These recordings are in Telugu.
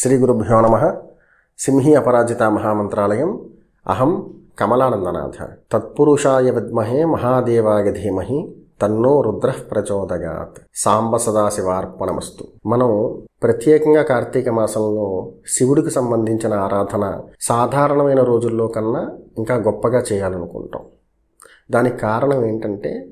శ్రీ గురుభ్యో నమ. సింహి అపరాజిత మహామంత్రాలయం. అహం కమలానందనాథ. తత్పురుషాయ విద్మహే మహాదేవాయ ధీమహి. తన్నో రుద్ర ప్రచోదగాత్ సాంబ సదాశివార్పణమస్తు. మనం ప్రత్యేకంగా కార్తీక మాసంలో శివుడికి సంబంధించిన ఆరాధన సాధారణమైన రోజుల్లో కన్నా ఇంకా గొప్పగా చేయాలనుకుంటాం. దానికి కారణం ఏంటంటే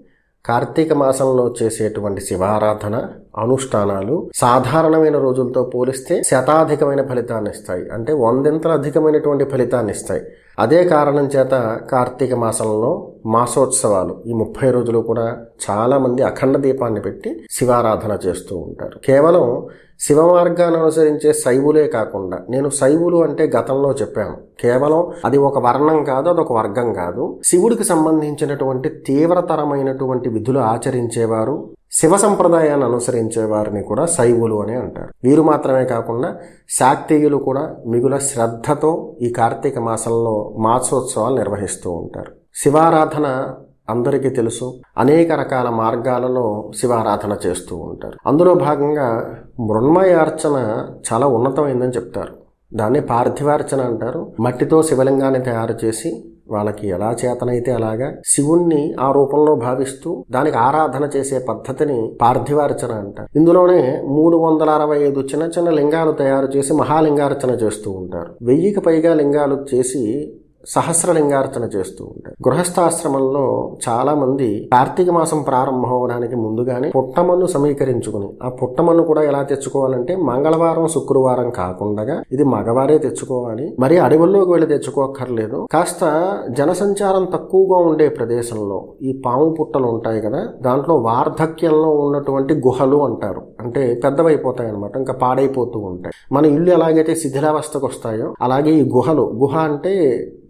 కార్తీక మాసంలో చేసేటువంటి శివారాధన అనుష్ఠానాలు సాధారణమైన రోజులతో పోలిస్తే శతాధికమైన ఫలితాన్ని ఇస్తాయి. అంటే వందెంతల అధికమైనటువంటి ఫలితాన్ని ఇస్తాయి. అదే కారణం చేత కార్తీక మాసంలో మాసోత్సవాలు ఈ ముప్పై రోజులు కూడా చాలామంది అఖండ దీపాన్ని పెట్టి శివారాధన చేస్తూ ఉంటారు. కేవలం శివ మార్గాన్ని అనుసరించే శైవులే కాకుండా నేను శైవులు అంటే గతంలో చెప్పాను. కేవలం అది ఒక వర్ణం కాదు అది ఒక వర్గం కాదు. శివుడికి సంబంధించినటువంటి తీవ్రతరమైనటువంటి విధులు ఆచరించేవారు శివ సంప్రదాయాన్ని అనుసరించే వారిని కూడా శైవులు అని అంటారు. వీరు మాత్రమే కాకుండా శాక్తేయులు కూడా మిగుల శ్రద్ధతో ఈ కార్తీక మాసంలో మాసోత్సవాలు నిర్వహిస్తూ ఉంటారు. శివారాధన అందరికీ తెలుసు. అనేక రకాల మార్గాలలో శివారాధన చేస్తూ ఉంటారు. అందులో భాగంగా మృణ్మయార్చన చాలా ఉన్నతమైందని చెప్తారు. దాన్ని పార్థివార్చన అంటారు. మట్టితో శివలింగాన్ని తయారు చేసి వాళ్ళకి ఎలా చేతనైతే అలాగా శివుణ్ణి ఆ రూపంలో భావిస్తూ దానికి ఆరాధన చేసే పద్ధతిని పార్థివార్చన అంటారు. ఇందులోనే మూడు వందల అరవై ఐదు చిన్న చిన్న లింగాలు తయారు చేసి మహాలింగార్చన చేస్తూ ఉంటారు. వెయ్యికి పైగా లింగాలు చేసి సహస్రలింగార్చన చేస్తూ ఉంటారు. గృహస్థాశ్రమంలో చాలా మంది కార్తీక మాసం ప్రారంభం అవడానికి ముందుగానే పుట్టమన్ను సమీకరించుకుని ఆ పుట్టమన్ను కూడా ఎలా తెచ్చుకోవాలంటే మంగళవారం శుక్రవారం కాకుండా ఇది మగవారే తెచ్చుకోవాలి. మరి అడవుల్లోకి వెళ్ళి తెచ్చుకోక్కర్లేదు. కాస్త జనసంచారం తక్కువగా ఉండే ప్రదేశంలో ఈ పాము పుట్టలు ఉంటాయి కదా దాంట్లో వార్ధక్యంలో ఉన్నటువంటి గుహలు అంటారు. అంటే పెద్దవైపోతాయి అనమాట ఇంకా పాడైపోతూ ఉంటాయి. మన ఇల్లు ఎలాగైతే శిథిలావస్థకు వస్తాయో అలాగే ఈ గుహలు గుహ అంటే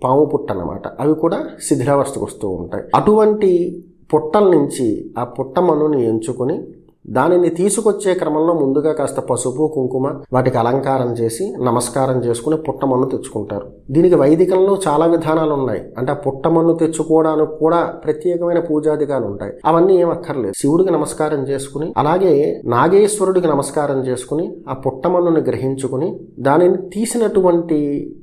పాము పుట్ట అన్నమాట అవి కూడా శిథిలావస్థకు వస్తూ ఉంటాయి. అటువంటి పుట్టల నుంచి ఆ పుట్ట మనుని ఎంచుకొని దానిని తీసుకొచ్చే క్రమంలో ముందుగా కాస్త పసుపు కుంకుమ వాటికి అలంకారం చేసి నమస్కారం చేసుకుని పుట్టమన్ను తెచ్చుకుంటారు. దీనికి వైదికంలో చాలా విధానాలు ఉన్నాయి. అంటే ఆ పుట్టమన్ను తెచ్చుకోవడానికి కూడా ప్రత్యేకమైన పూజాదిగాలు ఉంటాయి. అవన్నీ ఏం అక్కర్లేదు. శివుడికి నమస్కారం చేసుకుని అలాగే నాగేశ్వరుడికి నమస్కారం చేసుకుని ఆ పుట్టమన్నుని గ్రహించుకుని దానిని తీసినటువంటి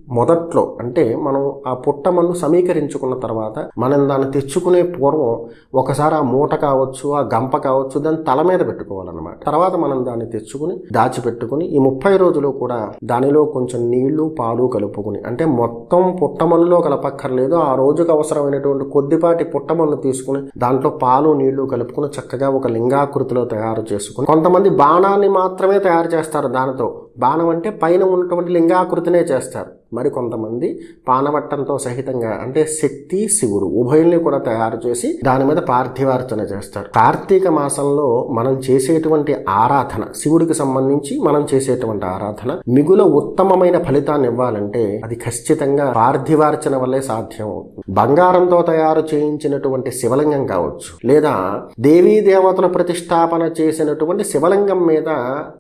మొదట్లో అంటే మనం ఆ పుట్టమన్ను సమీకరించుకున్న తర్వాత మనం దాన్ని తెచ్చుకునే పూర్వం ఒకసారి ఆ మూట కావచ్చు ఆ గంప కావచ్చు దాన్ని తల మీద పెట్టుకోవాలన్నమాట. తర్వాత మనం దాన్ని తెచ్చుకుని దాచిపెట్టుకుని ఈ ముప్పై రోజులు కూడా దానిలో కొంచెం నీళ్ళు పాలు కలుపుకుని అంటే మొత్తం పుట్టమన్నులో కలపక్కర్లేదు ఆ రోజుకు అవసరమైనటువంటి కొద్దిపాటి పుట్టమన్ను తీసుకుని దాంట్లో పాలు నీళ్ళు కలుపుకుని చక్కగా ఒక లింగాకృతిలో తయారు చేసుకుని కొంతమంది బాణాన్ని మాత్రమే తయారు చేస్తారు దానితో. బాణం అంటే పైన ఉన్నటువంటి లింగాకృతినే చేస్తారు. మరి కొంతమంది పానవట్టంతో సహితంగా అంటే శక్తి శివుడు ఉభయుల్ని కూడా తయారు చేసి దాని మీద పార్థివార్చన చేస్తారు. కార్తీక మాసంలో మనం చేసేటువంటి ఆరాధన శివుడికి సంబంధించి మనం చేసేటువంటి ఆరాధన మిగుల ఉత్తమమైన ఫలితాన్ని ఇవ్వాలంటే అది ఖచ్చితంగా పార్థివార్చన వల్లే సాధ్యం అవుతుంది. బంగారంతో తయారు చేయించినటువంటి శివలింగం కావచ్చు లేదా దేవీ దేవతల ప్రతిష్టాపన చేసినటువంటి శివలింగం మీద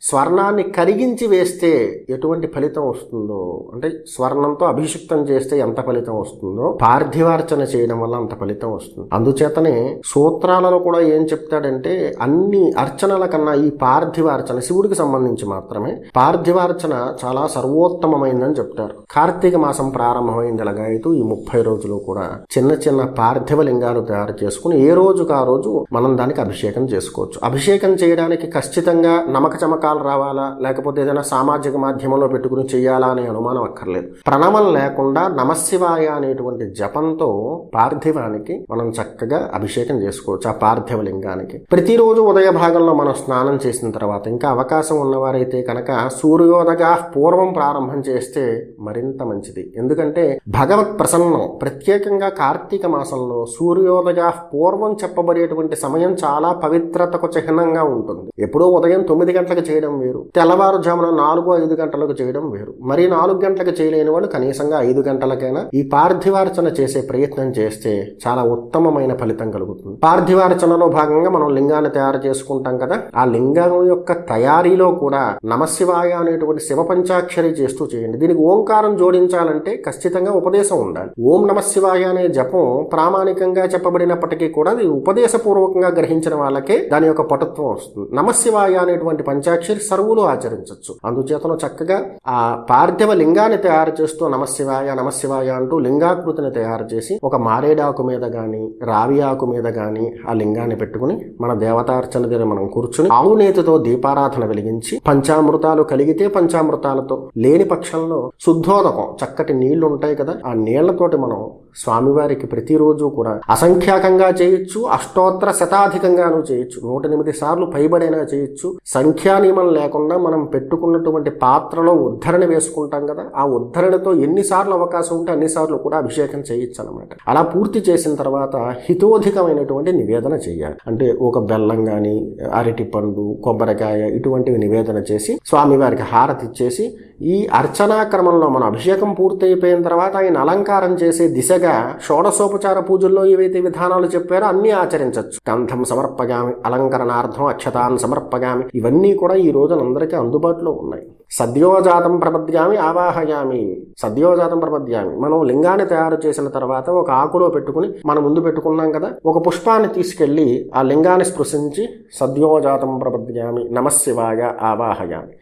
స్వర్ణాన్ని కరిగించి చేస్తే ఎటువంటి ఫలితం వస్తుందో అంటే స్వర్ణంతో అభిషిక్తం చేస్తే ఎంత ఫలితం వస్తుందో పార్థివార్చన చేయడం వల్ల అంత ఫలితం వస్తుంది. అందుచేతనే సూత్రాలలో కూడా ఏం చెప్తాడంటే అన్ని అర్చనల కన్నా ఈ పార్థివార్చన శివుడికి సంబంధించి మాత్రమే పార్థివార్చన చాలా సర్వోత్తమమైందని చెప్తారు. కార్తీక మాసం ప్రారంభమైంది అయితే ఈ ముప్పై రోజులు కూడా చిన్న చిన్న పార్థివ లింగాలు తయారు చేసుకుని ఏ రోజుకు ఆ రోజు మనం దానికి అభిషేకం చేసుకోవచ్చు. అభిషేకం చేయడానికి ఖచ్చితంగా నమక చమకాలు రావాలా? లేకపోతే ఏదైనా సామాజిక మాధ్యమంలో పెట్టుకుని చేయాలా అనే అనుమానం అక్కర్లేదు. ప్రణవం లేకుండా నమశివాయ అనేటువంటి జపంతో పార్థివానికి మనం చక్కగా అభిషేకం చేసుకోవచ్చు ఆ పార్థివ లింగానికి ప్రతిరోజు ఉదయ భాగంలో మనం స్నానం చేసిన తర్వాత ఇంకా అవకాశం ఉన్నవారైతే కనుక సూర్యోదగా పూర్వం ప్రారంభం చేస్తే మరింత మంచిది. ఎందుకంటే భగవత్ ప్రసన్నం ప్రత్యేకంగా కార్తీక మాసంలో సూర్యోదయ పూర్వం చెప్పబడేటువంటి సమయం చాలా పవిత్రతకు చిహ్నంగా ఉంటుంది. ఎప్పుడో ఉదయం తొమ్మిది గంటలకు చేయడం వేరు. తెల్లవారుజామున నాలుగు ఐదు గంటలకు చేయడం వేరు. మరి నాలుగు గంటలకు చేయలేని వాళ్ళు కనీసంగా ఐదు గంటలకైనా ఈ పార్థివార్చన చేసే ప్రయత్నం చేస్తే చాలా ఉత్తమమైన ఫలితం కలుగుతుంది. పార్థివార్చనలో భాగంగా మనం లింగాన్ని తయారు చేసుకుంటాం కదా ఆ లింగం యొక్క తయారీలో కూడా నమశివాయ అనేటువంటి శివ పంచాక్షరి చేస్తూ చేయండి. దీనికి ఓంకారం జోడించాలంటే ఖచ్చితంగా ఉపదేశం ఉండాలి. ఓం నమశివాయ అనే జపం ప్రామాణికంగా చెప్పబడినప్పటికీ కూడా అది ఉపదేశపూర్వకంగా గ్రహించిన వాళ్ళకే దాని యొక్క పటుత్వం వస్తుంది. నమశివాయ అనేటువంటి పంచాక్షరి సర్వులు ఆచరించవచ్చు అందుచేతను చక్కగా ఆ పార్థివ లింగాన్ని తయారు చేస్తూ నమశివాయ నమశివాయ అంటూ లింగాకృతిని తయారు చేసి ఒక మారేడాకు మీద కానీ రావి ఆకు మీద కానీ ఆ లింగాన్ని పెట్టుకుని మన దేవతార్చన దగ్గర మనం కూర్చుని ఆవునేతితో దీపారాధన వెలిగించి పంచామృతాలు కలిగితే పంచామృతాలతో లేని పక్షంలో శుద్ధోదకం చక్కటి నీళ్ళు ఉంటాయి కదా ఆ నీళ్ళతోటి మనం స్వామివారికి ప్రతిరోజు కూడా అసంఖ్యాకంగా చేయొచ్చు అష్టోత్తర శతాధికంగాను చేయొచ్చు నూట ఎనిమిది సార్లు పైబడైనా చేయొచ్చు. సంఖ్యా నియమం లేకుండా మనం పెట్టుకున్నటువంటి పాత్రలో ఉద్ధరణ వేసుకుంటాం కదా ఆ ఉద్ధరణతో ఎన్నిసార్లు అవకాశం ఉంటే అన్నిసార్లు కూడా అభిషేకం చేయొచ్చు అనమాట అలా పూర్తి చేసిన తర్వాత హితోధికమైనటువంటి నివేదన చేయాలి. అంటే ఒక బెల్లం కానీ అరటి పండు కొబ్బరికాయ ఇటువంటివి నివేదన చేసి స్వామివారికి హారతి ఇచ్చేసి ఈ అర్చనా క్రమంలో మన అభిషేకం పూర్తయిపోయిన తర్వాత ఆయన అలంకారం చేసే దిశగా షోడశోపచార పూజల్లో ఏవైతే విధానాలు చెప్పారో అన్నీ ఆచరించవచ్చు గంధం సమర్పగామి అలంకరణార్థం అక్షతాన్ని సమర్పగామి ఇవన్నీ కూడా ఈ రోజున అందరికీ అందుబాటులో ఉన్నాయి. సద్యోజాతం ప్రపద్యామి ఆవాహయామి సద్యోజాతం ప్రపద్యామి. మనం లింగాన్ని తయారు చేసిన తర్వాత ఒక ఆకులో పెట్టుకుని మనం ముందు పెట్టుకున్నాం కదా ఒక పుష్పాన్ని తీసుకెళ్ళి ఆ లింగాన్ని స్పృశించి సద్యోజాతం ప్రపద్యామి నమశివాయ ఆవాహయామి.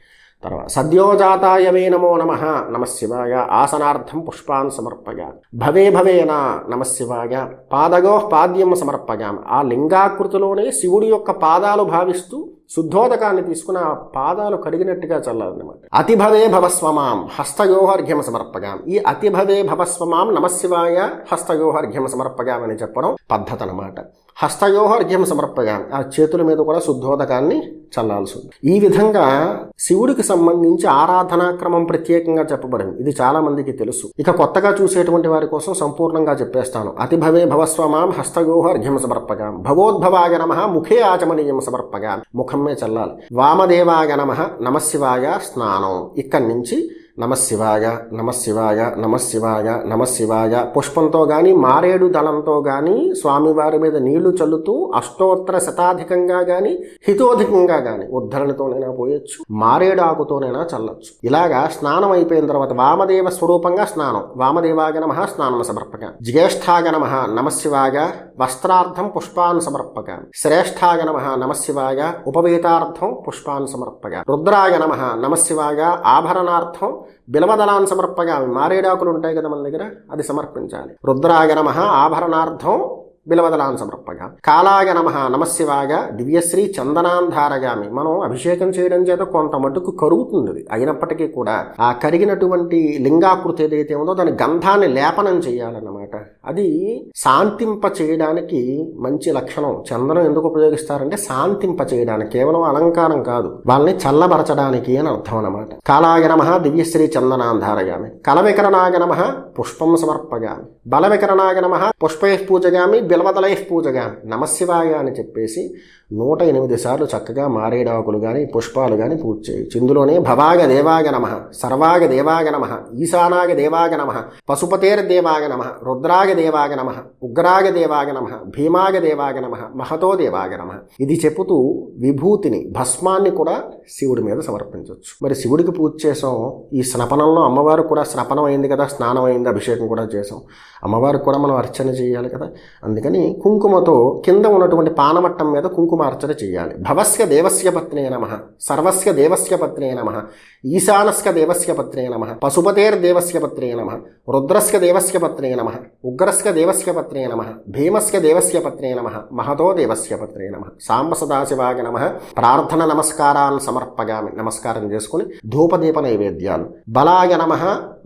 తర్వాత సద్యోజాతాయ మే నమో నమ నమశివాయ ఆసనార్థం పుష్పాన్ సమర్పయామి భవే భవేన నమశివాయ పాదగో పాద్యం సమర్పయాం. ఆ లింగాకృతిలోనే శివుడి యొక్క పాదాలు భావిస్తూ శుద్ధోదకాన్ని తీసుకుని ఆ పాదాలు కడిగినట్టుగా చల్లాలన్నమాట. అతిభవే భవస్వమాం హస్తయోహర్ఘ్యం సమర్పగాం ఈ అతిభవే భవస్వమాం నమశివాయ హస్తయోహర్ఘ్యం సమర్పగాం అని చెప్పడం పద్ధతి అనమాట హస్తయోహర్ఘ్యం సమర్పగాం ఆ చేతుల మీద కూడా శుద్ధోదకాన్ని చల్లాల్సి ఉంది ఈ విధంగా శివుడికి సంబంధించి ఆరాధనాక్రమం ప్రత్యేకంగా చెప్పబడింది. ఇది చాలా మందికి తెలుసు. ఇక కొత్తగా చూసేటువంటి వారి కోసం సంపూర్ణంగా చెప్పేస్తాను. అతిభవే భవస్వమాం హస్తయోహర్ఘ్యం సమర్పగాం భవోద్భవాయ నమ ముఖే ఆచమనీయం సమర్పగాం ముఖమే చల్లాలి. వామదేవాయ నమ నమశివాయ స్నానం. ఇక్కడి నుంచి నమశివాయ నమశివాయ నమశివాయ నమశివాయ పుష్పంతో కానీ మారేడు దళంతో కానీ స్వామివారి మీద నీళ్ళు చల్లుతూ అష్టోత్తర శతాధికంగా గాని హితోధికంగా గాని ఉద్ధరణతోనైనా పోయొచ్చు మారేడు ఆకుతోనైనా చల్లొచ్చు. ఇలాగా స్నానం అయిపోయిన తర్వాత వామదేవ స్వరూపంగా స్నానం. వామదేవాగ నమ స్నానం సమర్పక. జ్యేష్ఠాగ నమ నమశివాయ వస్త్రార్థం పుష్పాన్ సమర్పక శ్రేష్ఠాయ నమ నమశివాయ ఉపవేతార్థం పుష్పాన్ సమర్పక రుద్రాయ నమ నమశివాయ ఆభరణార్థం బిలవదళాన్ని సమర్పగా మారేడాకులు ఉంటాయి కదా మన దగ్గర అది సమర్పించాలి. రుద్రాయ నమ ఆభరణార్థం బిలవదలాన్ సమర్పగా కాలాయ నమ నమశివాయ దివ్యశ్రీ చందనాంధారగామి మనం అభిషేకం చేయడం చేత కొంత మటుకు కరుగుతుంది అది. అయినప్పటికీ కూడా ఆ కరిగినటువంటి లింగాకృతి ఏదైతే ఉందో దాని గంధాన్ని లేపనం చేయాలన్నమాట. అది శాంతింప చేయడానికి మంచి లక్షణం. చందనం ఎందుకు ఉపయోగిస్తారంటే శాంతింప చేయడానికి. కేవలం అలంకారం కాదు. వాళ్ళని చల్లబరచడానికి అని అర్థం అన్నమాట. కాలాయ నమ దివ్యశ్రీ చందనాంధారగామి కలవికరణాయ నమ పుష్పం సమర్పగామి బలవికరణాయ నమ పుష్పై పూజగామి బిల్వదలై పూజగా నమశివాయ అని చెప్పేసి నూట ఎనిమిది సార్లు చక్కగా మారేడాకులు కానీ పుష్పాలు కానీ పూజ చేయొచ్చు ఇందులోనే భవాగ దేవాగ నమ సర్వాగ దేవాగ నమ ఈశానాగ దేవాగ నమ పశుపతేర దేవాగ నమ రుద్రాగ దేవాగ నమ ఉగ్రాగ దేవాగ నమ భీమాగ దేవాగ నమ మహతో దేవాగ నమ. ఇది చెప్పుతూ విభూతిని భస్మాన్ని కూడా శివుడి మీద సమర్పించవచ్చు మరి శివుడికి పూజ చేసాం ఈ స్నపనంలో అమ్మవారు కూడా స్నపనం అయింది కదా స్నానం అయింది అభిషేకం కూడా చేసాం అమ్మవారికి కూడా మనం అర్చన చేయాలి కదా. అందుకని కుంకుమతో కింద ఉన్నటువంటి పానమట్టం మీద కుంకుమ కుంకుమార్చన చేయాలి. భవస్య దేవస్య పత్నే నమ. సర్వస్య దేవస్య పత్నే నమ. ఈశానస్య దేవస్య పత్నే నమ. పశుపతేర్ దేవస్య పత్నే నమ. రుద్రస్య దేవస్య పత్నే నమ. ఉగ్రస్య దేవస్య పత్నే నమ. భీమస్య దేవస్య పత్నే నమ. మహతో దేవస్య పత్నే నమ. సాంబ సదాశివాగ నమ. ప్రార్థన నమస్కారాన్ సమర్పగామి. నమస్కారం చేసుకుని ధూపదీప నైవేద్యాలు. బలాయ నమ.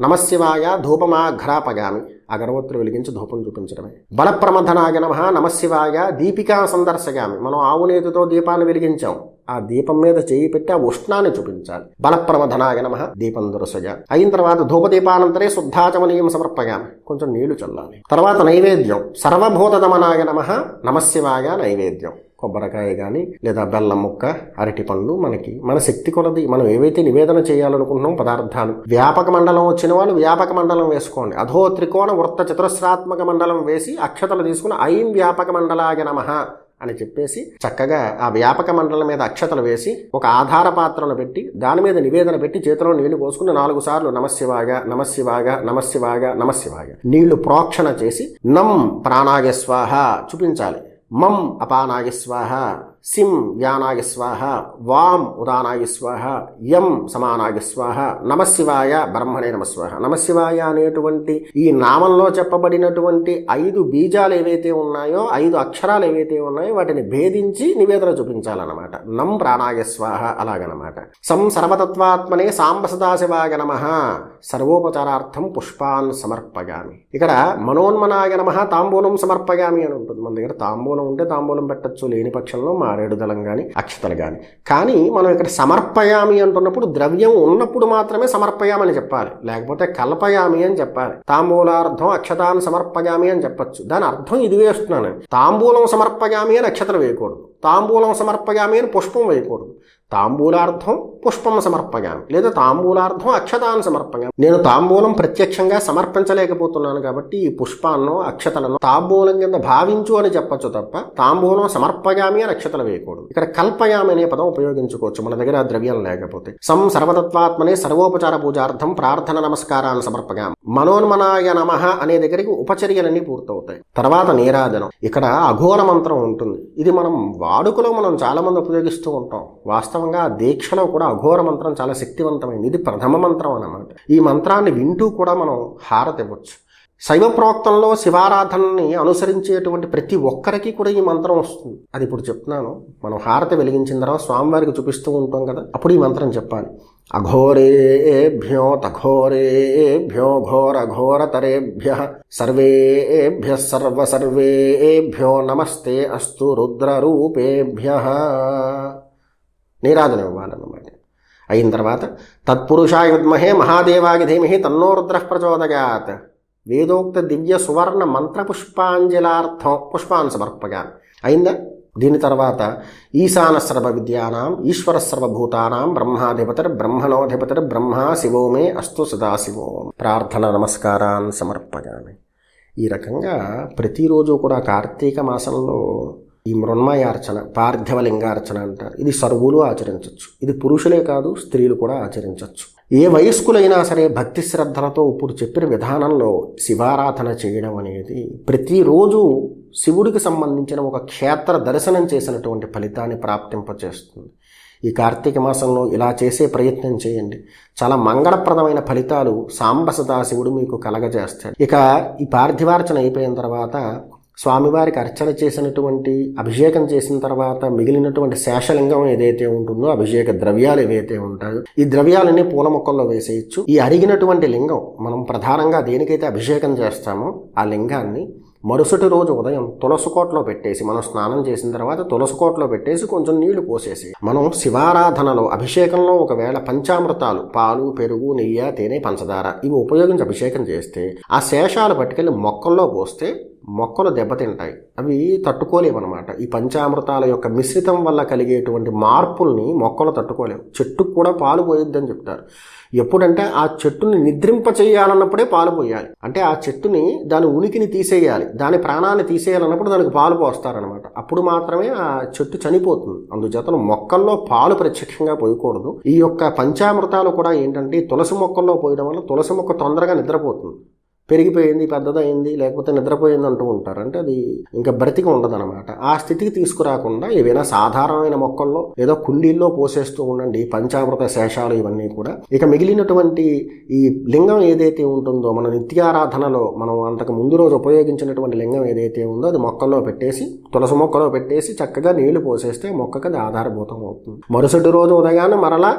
నమశివాయ ధూపమాఘ్రాపగామి. అగరవత్తులు వెలిగించి ధూపం చూపించడమే. బలప్రమథనాయ నమ నమశివాయ దీపికా సందర్శగామి మనం ఆవునేతితో దీపాన్ని వెలిగించాం. ఆ దీపం మీద చేయి పెట్టి ఆ ఉష్ణాన్ని చూపించాలి. బలప్రమథనాయ నమ దీపం దురసగా అయిన తర్వాత ధూపదీపానంతరే శుద్ధాచమనీయం సమర్పగామి. కొంచెం నీళ్ళు చల్లాలి. తర్వాత నైవేద్యం. సర్వభూతదమనాయ నమ నమశివాయ నైవేద్యం. కొబ్బరికాయ కానీ లేదా బెల్లం ముక్క అరటి పండ్లు మనకి మన శక్తి కొలది. మనం ఏవైతే నివేదన చేయాలనుకుంటున్నాం పదార్థాలు వ్యాపక మండలం వచ్చిన వాళ్ళు వ్యాపక మండలం వేసుకోండి. అధో త్రికోణ వృత్త చతురస్రాత్మక మండలం వేసి అక్షతలు తీసుకుని ఐం వ్యాపక మండలాగ నమ అని చెప్పేసి చక్కగా ఆ వ్యాపక మండలం మీద అక్షతలు వేసి ఒక ఆధార పాత్రను పెట్టి దాని మీద నివేదన పెట్టి చేతిలో నీళ్ళు పోసుకుని నాలుగు సార్లు నమశివాగా నమశివాగా నమశివాగా నమశివాగా నీళ్ళు ప్రోక్షణ చేసి నం ప్రాణాయ స్వాహ చూపించాలి. మం అపానాయ స్వాహ సిం వ్యానాయ స్వాహ వాం ఉదానాయ స్వాహ యం సమానాయ స్వాహ నమశివాయ బ్రహ్మణే నమస్వాహ నమశివాయ అనేటువంటి ఈ నామంలో చెప్పబడినటువంటి ఐదు బీజాలు ఏవైతే ఉన్నాయో ఐదు అక్షరాలు ఏవైతే ఉన్నాయో వాటిని భేదించి నివేదన చూపించాలన్నమాట. నం ప్రాణాయ స్వాహ అలాగనమాట. సం సర్వతత్వాత్మనే సాంబ సదాశివాయ నమ సర్వోపచారార్థం పుష్పాన్ సమర్పయామి. ఇక్కడ మనోన్మనాయ నమ తాంబూలం సమర్పయామి అని ఉంటుంది. మన దగ్గర తాంబూలం ఉంటే తాంబూలం పెట్టచ్చు లేని పక్షంలో మారేడు దళం కానీ అక్షతలు కానీ కానీ మనం ఇక్కడ సమర్పయామి అంటున్నప్పుడు ద్రవ్యం ఉన్నప్పుడు మాత్రమే సమర్పయామని చెప్పాలి. లేకపోతే కల్పయామి అని చెప్పాలి. తాంబూలార్థం అక్షతాన్ని సమర్పయామి అని చెప్పచ్చు. దాని అర్థం ఇది వేస్తున్నాను తాంబూలం సమర్పయామి అని అక్షతలు వేయకూడదు. తాంబూలం సమర్పయామి అని పుష్పం వేయకూడదు. తాంబూలార్థం పుష్పం సమర్పయామి. లేదా తాంబూలార్థం అక్షతాన్ని సమర్పగాం నేను తాంబూలం ప్రత్యక్షంగా సమర్పించలేకపోతున్నాను కాబట్టి ఈ పుష్పాన్నో అక్షతలను తాంబూలం కింద భావించు అని చెప్పచ్చు తప్ప తాంబూలం సమర్పయామి అని అక్షతలు వేయకూడదు. ఇక్కడ కల్పయామి అనే పదం ఉపయోగించుకోవచ్చు. మన దగ్గర ద్రవ్యం లేకపోతే. సం సర్వతత్వాత్మనే సర్వోపచార పూజార్థం ప్రార్థన నమస్కారాన్ని సమర్పగాం మనోన్మనాయ నమ అనే దగ్గరికి ఉపచర్యలన్నీ పూర్తవుతాయి. తర్వాత నీరాజనం. ఇక్కడ అఘోర మంత్రం ఉంటుంది. ఇది మనం వాడుకలో మనం చాలామంది ఉపయోగిస్తూ ఉంటాం. వాస్తవంగా దీక్షలో కూడా అఘోర మంత్రం చాలా శక్తివంతమైంది. ఇది ప్రథమ మంత్రం అన్నమాట. ఈ మంత్రాన్ని వింటూ కూడా మనం హారతి ఇవ్వచ్చు. శైవ ప్రోక్తంలో శివారాధనని అనుసరించేటువంటి ప్రతి ఒక్కరికి కూడా ఈ మంత్రం వస్తుంది. అది ఇప్పుడు చెప్తున్నాను. మనం హారతి వెలిగించిన తర్వాత స్వామివారికి చూపిస్తూ ఉంటాం కదా అప్పుడు ఈ మంత్రం చెప్పాలి. అఘోరేభ్యో తఘోరేభ్యో ఘోర ఘోరతరేభ్య సర్వేభ్య సర్వ సర్వేభ్యో నమస్తే అస్తు రుద్రరూపేభ్య నీరాజన ఇవ్వాలన్నమాట. అయిన తర్వాత తత్పురుషాయ విద్మహే మహాదేవాగి ధీమహి తన్నో రుద్ర ప్రచోదయాత్. వేదోక్త దివ్య సువర్ణ మంత్ర పుష్పాంజలార్థం పుష్పాన్ని సమర్పగా అయిందా దీని తర్వాత ఈశాన సర్వ విద్యానాం ఈశ్వర సర్వభూతానాం బ్రహ్మాధిపతర్ బ్రహ్మణోధిపతర్ బ్రహ్మ శివో మే అస్తు సదాశివో ప్రార్థన నమస్కారాన్ని సమర్పగామి ఈ రకంగా ప్రతిరోజు కూడా కార్తీక మాసంలో ఈ మృణ్మయార్చన పార్థివలింగార్చన అంటారు ఇది సర్వులు ఆచరించవచ్చు ఇది పురుషులే కాదు స్త్రీలు కూడా ఆచరించవచ్చు ఏ వయస్కులైనా సరే భక్తి శ్రద్ధలతో ఇప్పుడు చెప్పిన విధానంలో శివారాధన చేయడం అనేది ప్రతిరోజు శివుడికి సంబంధించిన ఒక క్షేత్ర దర్శనం చేసినటువంటి ఫలితాన్ని ప్రాప్తింపచేస్తుంది. ఈ కార్తీక మాసంలో ఇలా చేసే ప్రయత్నం చేయండి. చాలా మంగళప్రదమైన ఫలితాలు సాంబసదాశివుడు మీకు కలగజేస్తాడు. ఇక ఈ పార్థివార్చన అయిపోయిన తర్వాత స్వామివారికి అర్చన చేసినటువంటి అభిషేకం చేసిన తర్వాత మిగిలినటువంటి శేషలింగం ఏదైతే ఉంటుందో అభిషేక ద్రవ్యాలు ఏవైతే ఉంటాయో ఈ ద్రవ్యాలన్నీ పూల మొక్కల్లో వేసేయచ్చు. ఈ అరిగినటువంటి లింగం మనం ప్రధానంగా దేనికైతే అభిషేకం చేస్తామో ఆ లింగాన్ని మరుసటి రోజు ఉదయం తులసుకోట్లో పెట్టేసి మనం స్నానం చేసిన తర్వాత తులసుకోట్లో పెట్టేసి కొంచెం నీళ్ళు పోసేసి మనం శివారాధనలో అభిషేకంలో ఒకవేళ పంచామృతాలు పాలు పెరుగు నెయ్యి తేనె పంచదార ఇవి ఉపయోగించి అభిషేకం చేస్తే ఆ శేషాలు పట్టుకెళ్ళి మొక్కల్లో పోస్తే మొక్కలు దెబ్బతింటాయి. అవి తట్టుకోలేవన్నమాట. ఈ పంచామృతాల యొక్క మిశ్రితం వల్ల కలిగేటువంటి మార్పుల్ని మొక్కలు తట్టుకోలేవు. చెట్టుకు కూడా పాలు పోయొద్దని చెప్తారు. ఎప్పుడంటే ఆ చెట్టుని నిద్రింప చేయాలన్నప్పుడే పాలు పోయాలి అంటే ఆ చెట్టుని దాని ఉనికిని తీసేయాలి. దాని ప్రాణాన్ని తీసేయాలన్నప్పుడు దానికి పాలు పోస్తారనమాట అప్పుడు మాత్రమే ఆ చెట్టు చనిపోతుంది. అందుచేతను మొక్కల్లో పాలు ప్రత్యక్షంగా పోయకూడదు. ఈ యొక్క పంచామృతాలు కూడా ఏంటంటే తులసి మొక్కల్లో పోయడం వల్ల తులసి మొక్క తొందరగా నిద్రపోతుంది. పెరిగిపోయింది పెద్దదైంది లేకపోతే నిద్రపోయింది అంటూ ఉంటారు. అంటే అది ఇంకా బ్రతికి ఉండదన్నమాట. ఆ స్థితికి తీసుకురాకుండా ఏవైనా సాధారణమైన మొక్కల్లో ఏదో కుండీల్లో పోసేస్తూ ఉండండి పంచామృత శేషాలు ఇవన్నీ కూడా. ఇక మిగిలినటువంటి ఈ లింగం ఏదైతే ఉంటుందో మన నిత్యారాధనలో మనం అంతకు ముందు రోజు ఉపయోగించినటువంటి లింగం ఏదైతే ఉందో అది మొక్కల్లో పెట్టేసి తులసి మొక్కలో పెట్టేసి చక్కగా నీళ్ళు పోసేస్తే మొక్కకి అది ఆధారభూతం అవుతుంది. మరుసటి రోజు ఉదయాన్నే మరలా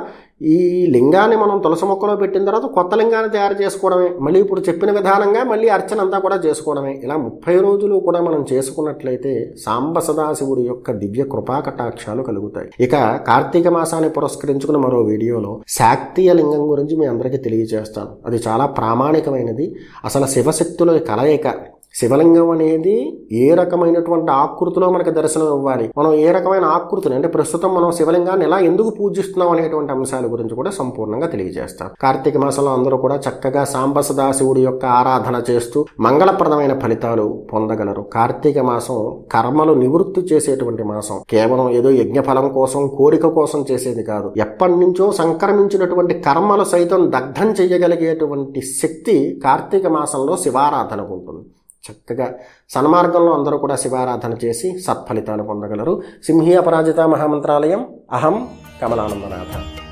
ఈ లింగాన్ని మనం తులసి మొక్కలో పెట్టిన తర్వాత కొత్త లింగాన్ని తయారు చేసుకోవడమే. మళ్ళీ ఇప్పుడు చెప్పిన విధానంగా మళ్ళీ అర్చన అంతా కూడా చేసుకోవడమే. ఇలా ముప్పై రోజులు కూడా మనం చేసుకున్నట్లయితే సాంబ సదాశివుడి యొక్క దివ్య కృపా కటాక్షాలు కలుగుతాయి. ఇక కార్తీక మాసాన్ని పురస్కరించుకున్న మరో వీడియోలో శాక్తీయ లింగం గురించి మీ అందరికీ తెలియజేస్తాను. అది చాలా ప్రామాణికమైనది. అసలు శివశక్తుల కలయిక శివలింగం అనేది ఏ రకమైనటువంటి ఆకృతిలో మనకి దర్శనం ఇవ్వాలి? మనం ఏ రకమైన ఆకృతిని అంటే ప్రస్తుతం మనం శివలింగాన్ని ఎలా ఎందుకు పూజిస్తున్నాం అనేటువంటి అంశాల గురించి కూడా సంపూర్ణంగా తెలియజేస్తాం. కార్తీక మాసంలో అందరూ కూడా చక్కగా సాంబసదాశివుడి యొక్క ఆరాధన చేస్తూ మంగళప్రదమైన ఫలితాలు పొందగలరు. కార్తీక మాసం కర్మలు నివృత్తి చేసేటువంటి మాసం. కేవలం ఏదో యజ్ఞఫలం కోసం కోరిక కోసం చేసేది కాదు. ఎప్పటి నుంచో సంక్రమించినటువంటి కర్మలు సైతం దగ్ధం చేయగలిగేటువంటి శక్తి కార్తీక మాసంలో శివారాధనకు ఉంటుంది. చక్కగా సన్మార్గంలో అందరూ కూడా శివారాధన చేసి సత్ఫలితాలు పొందగలరు. సింహీ అపరాజిత మహామంత్రాలయం. అహం కమలానందనాథ.